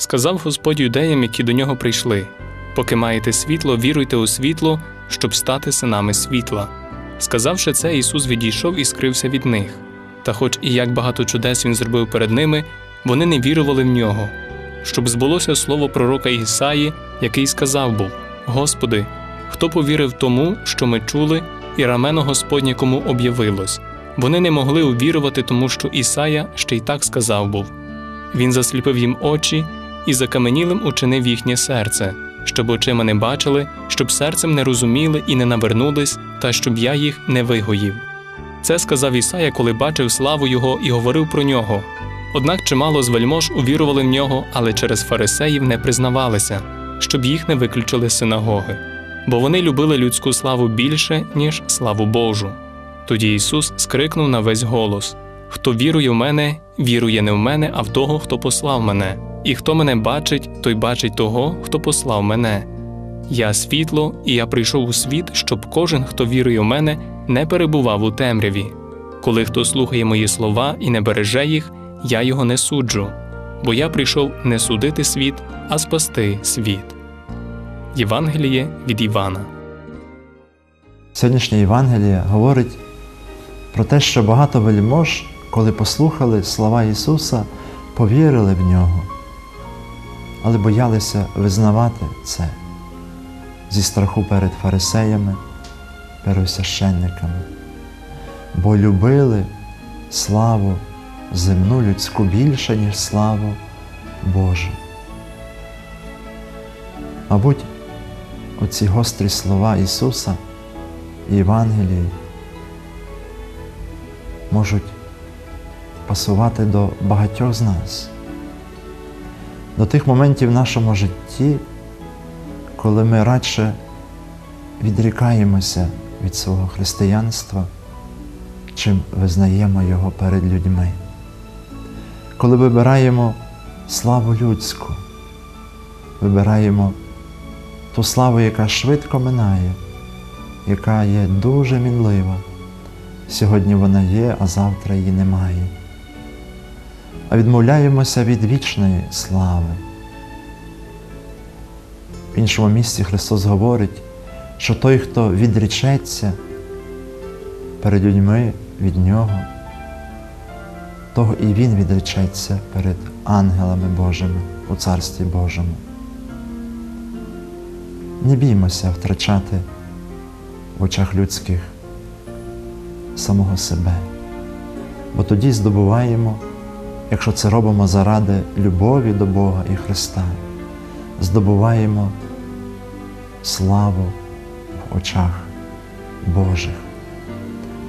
Сказав Господь юдеям, які до нього прийшли: Поки маєте світло, віруйте у світло, щоб стати синами світла. Сказавши це, Ісус відійшов і скрився від них. Та, хоч і як багато чудес він зробив перед ними, вони не вірували в нього. Щоб збулося слово пророка Ісаї, який сказав був: Господи, хто повірив тому, що ми чули, і рамено Господнє кому об'явилось. Вони не могли увірувати, тому що Ісая ще й так сказав був. Він засліпив їм очі і закаменілим учинив їхнє серце, щоб очима не бачили, щоб серцем не розуміли і не навернулись, та щоб я їх не вигоїв. Це сказав Ісая, коли бачив славу Його і говорив про нього. Однак чимало з вельмож увірували в нього, але через фарисеїв не признавалися, щоб їх не виключили синагоги, бо вони любили людську славу більше, ніж славу Божу. Тоді Ісус скрикнув на весь голос: Хто вірує в мене, вірує не в мене, а в того, хто послав мене. І хто мене бачить, той бачить того, хто послав мене. Я світло, і я прийшов у світ, щоб кожен, хто вірує в мене, не перебував у темряві. Коли хто слухає мої слова і не береже їх, я його не суджу, бо я прийшов не судити світ, а спасти світ. Євангеліє від Івана. Сьогоднішнє Євангеліє говорить про те, що багато вельмож, коли послухали слова Ісуса, повірили в нього, але боялися визнавати це зі страху перед фарисеями, первосвященниками, бо любили славу земну людську більше, ніж славу Божу. Мабуть, оці гострі слова Ісуса і Євангелії можуть пасувати до багатьох з нас, до тих моментів в нашому житті, коли ми радше відрікаємося від свого християнства, чим визнаємо його перед людьми, коли вибираємо славу людську, вибираємо ту славу, яка швидко минає, яка є дуже мінлива. Сьогодні вона є, а завтра її немає. А відмовляємося від вічної слави. В іншому місці Христос говорить, що той, хто відрічеться перед людьми від Нього, того і Він відречеться перед ангелами Божими у Царстві Божому. Не біймося втрачати в очах людських самого себе, бо тоді здобуваємо, якщо це робимо заради любові до Бога і Христа, здобуваємо славу в очах Божих,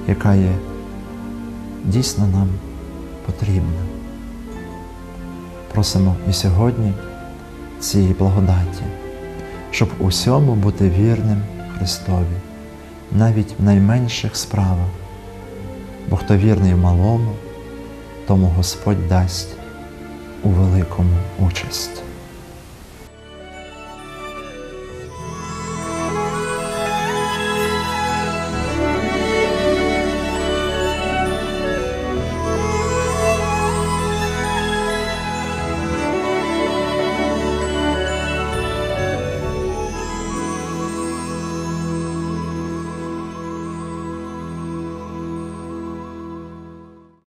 яка є дійсно нам потрібна. Просимо і сьогодні цієї благодаті, щоб усьому бути вірним Христові, навіть в найменших справах, бо хто вірний в малому, тому Господь дасть у великому участь.